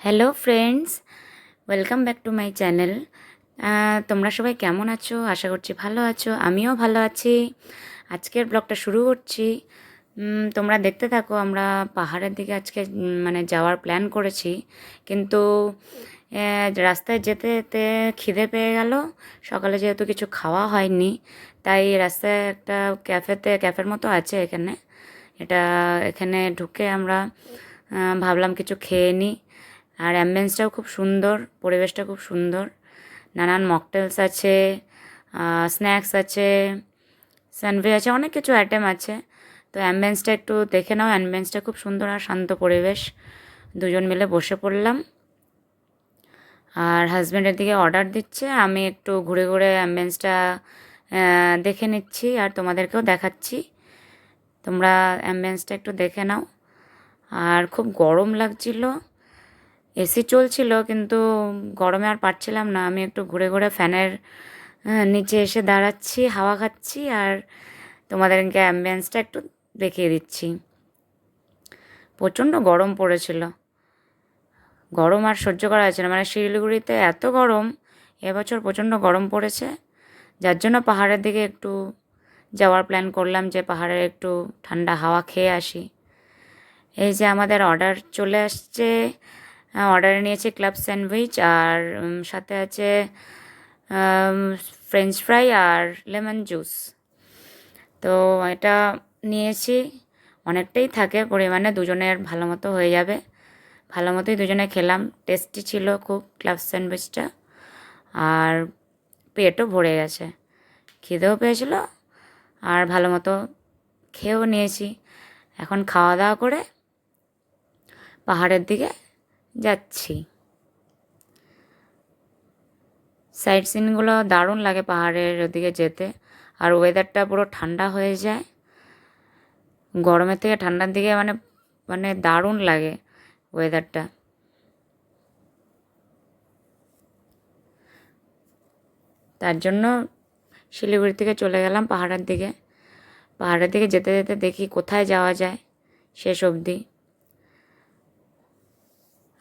Hello friends welcome back to my channel তোমরা সবাই কেমন আছো? আশা করছি ভালো আছো। আমিও ভালো আছি। আজকের ব্লগটা শুরু করছি। তোমরা দেখতে থাকো, আমরা পাহাড়ের দিকে আজকে মানে যাওয়ার প্ল্যান করেছি। কিন্তু রাস্তায় যেতে যেতে খিদে পেয়ে গেল। সকালে যেহেতু কিছু খাওয়া হয়নি, তাই রাস্তায় একটা ক্যাফেতে, ক্যাফের মতো আছে এখানে। এটা, এখানে ঢুকে আমরা ভাবলাম কিছু খেয়ে নিই আর অ্যাম্বিয়েন্সটাও খুব সুন্দর, পরিবেশটা খুব সুন্দর। নানান মকটেলস আছে স্ন্যাক্স আছে, স্যান্ডউইচ আছে, অনেক কিছু আইটেম আছে। তো অ্যাম্বিয়েন্সটা একটু দেখে নাও, অ্যাম্বিয়েন্সটা খুব সুন্দর আর শান্ত পরিবেশ। দুজন মিলে বসে পড়লাম। আর হাজব্যান্ডের দিকে অর্ডার দিচ্ছে, আমি একটু ঘুরে ঘুরে অ্যাম্বিয়েন্সটা দেখে নিচ্ছি আর তোমাদেরকেও দেখাচ্ছি। তোমরা অ্যাম্বিয়েন্সটা একটু দেখে নাও। আর খুব গরম লাগছিল। এসি চলছিল, কিন্তু গরমে আর পারছিলাম না। আমি একটু ঘুরে ঘুরে ফ্যানের নিচে এসে দাঁড়াচ্ছি, হাওয়া খাচ্ছি, আর তোমাদেরকে অ্যাম্বিয়েন্সটা একটু দেখিয়ে দিচ্ছি। প্রচণ্ড গরম পড়েছিল। গরম আর সহ্য করা যাচ্ছে না। মানে শিলিগুড়িতে এত গরম, এবছর প্রচণ্ড গরম পড়েছে। যার জন্য পাহাড়ের দিকে একটু যাওয়ার প্ল্যান করলাম যে পাহাড়ে একটু ঠান্ডা হাওয়া খেয়ে আসি। এই যে আমাদের অর্ডার চলে আসছে অর্ডারে নিয়েছি ক্লাব স্যান্ডউইচ আর সাথে আছে ফ্রেঞ্চ ফ্রাই আর লেমন জুস তো এটা নিয়েছি, অনেকটাই থাকে, পরিমাণে দুজনের ভালো মতো হয়ে যাবে। ভালো মতোই দুজনে খেলাম টেস্টি ছিল খুব ক্লাব স্যান্ডউইচটা আর পেটও ভরে গেছে, খিদেও পেয়েছিল আর ভালো মতো খেয়েও নিয়েছি। এখন খাওয়া দাওয়া করে পাহাড়ের দিকে যাচ্ছি। সাইড সিনগুলো দারুণ লাগে পাহাড়ের ওদিকে যেতে। আর ওয়েদারটা পুরো ঠান্ডা হয়ে যায়। গরমের থেকে ঠান্ডার দিকে মানে মানে দারুণ লাগে ওয়েদারটা তার জন্য শিলিগুড়ি থেকে চলে গেলাম পাহাড়ের দিকে। পাহাড়ের দিকে যেতে যেতে দেখি কোথায় যাওয়া যায় শেষ অবধি।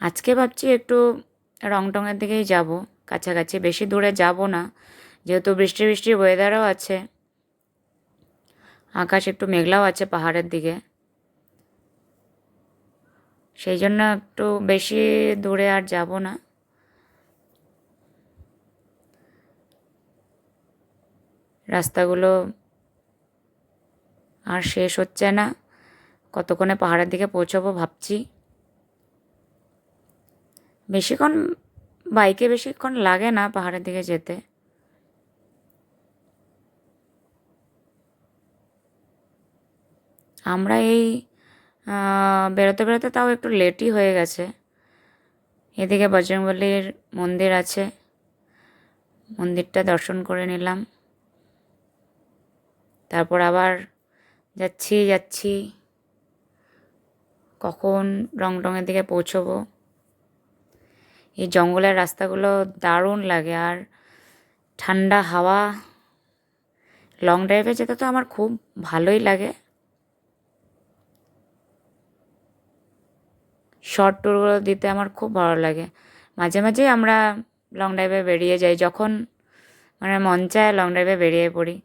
আজকে ভাবছি একটু রংটংয়ের দিকেই যাব, কাছাকাছি, বেশি দূরে যাব না। যেহেতু বৃষ্টি বৃষ্টি ওয়েদারও আছে। আকাশ একটু মেঘলাও আছে পাহাড়ের দিকে। সেই জন্য একটু বেশি দূরে আর যাব না। রাস্তাগুলো আর শেষ হচ্ছে না। কতক্ষণে পাহাড়ের দিকে পৌঁছবো ভাবছি। বেশিক্ষণ, বাইকে বেশিক্ষণ লাগে না পাহাড়ের দিকে যেতে। আমরা এই বেরোতে বেরোতে তাও একটু লেটই হয়ে গেছে। এদিকে বজরংবলীর মন্দির আছে। মন্দিরটা দর্শন করে নিলাম। তারপর আবার যাচ্ছি যাচ্ছি। কখন রংটংয়ের দিকে পৌঁছবো? এই জঙ্গলের রাস্তাগুলো দারুণ লাগে আর ঠান্ডা হাওয়া। লং ড্রাইভে যেতে তো আমার খুব ভালোই লাগে। শর্ট ট্যুরগুলো দিতে আমার খুব ভালো লাগে। মাঝে মাঝেই আমরা লং ড্রাইভে বেরিয়ে যাই, যখন মানে মন চায় লং ড্রাইভে বেরিয়ে পড়ি।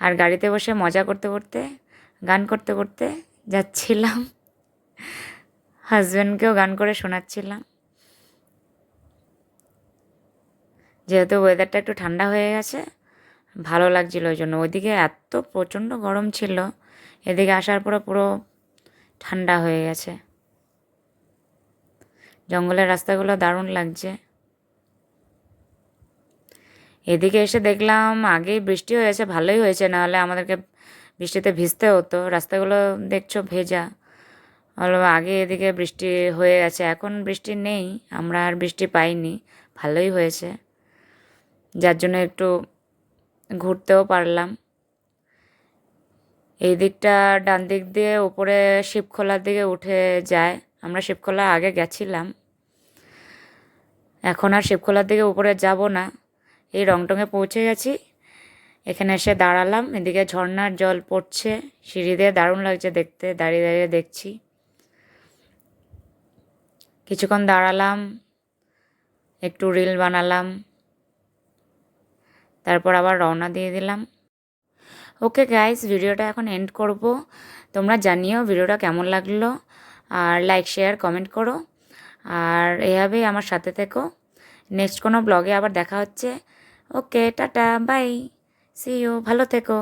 আর গাড়িতে বসে মজা করতে করতে, গান করতে করতে যাচ্ছিলাম। হাজব্যান্ডকেও গান করে শোনাচ্ছিলাম। যেহেতু ওয়েদারটা একটু ঠান্ডা হয়ে গেছে, ভালো লাগছিল ওই জন্য। ওইদিকে এত প্রচণ্ড গরম ছিল, এদিকে আসার পরে পুরো ঠান্ডা হয়ে গেছে। জঙ্গলের রাস্তাগুলো দারুণ লাগছে। এদিকে এসে দেখলাম আগেই বৃষ্টি হয়েছে, ভালোই হয়েছে, নাহলে আমাদেরকে বৃষ্টিতে ভিজতে হতো। রাস্তাগুলো দেখছ ভেজা। আগে এদিকে বৃষ্টি হয়ে গেছে, এখন বৃষ্টি নেই, আমরা আর বৃষ্টি পাইনি, ভালোই হয়েছে। যার জন্য একটু ঘুরতেও পারলাম। এই দিকটা ডান দিক দিয়ে উপরে শিবখোলার দিকে উঠে যায়। আমরা শিবখোলা আগে গেছিলাম। এখন আর শিবখোলার দিকে উপরে যাব না। এই রংটংয়ে পৌঁছে গেছি। এখানে এসে দাঁড়ালাম। এদিকে ঝর্ণার জল পড়ছে। সিঁড়ি দিয়ে দারুণ লাগছে দেখতে। দাঁড়িয়ে দাঁড়িয়ে দেখছি। কিছুক্ষণ দাঁড়ালাম। একটু রিল বানালাম। তারপর আবার রওনা দিয়ে দিলাম। ওকে গাইস ভিডিওটা এখন এন্ড করব। তোমরা জানিও ভিডিওটা কেমন লাগল, আর লাইক শেয়ার কমেন্ট করো। আর এভাবেই আমার সাথে থেকো। নেক্সট কোনো ব্লগে আবার দেখা হচ্ছে। Okay, tata bye see you ভালো থেকো।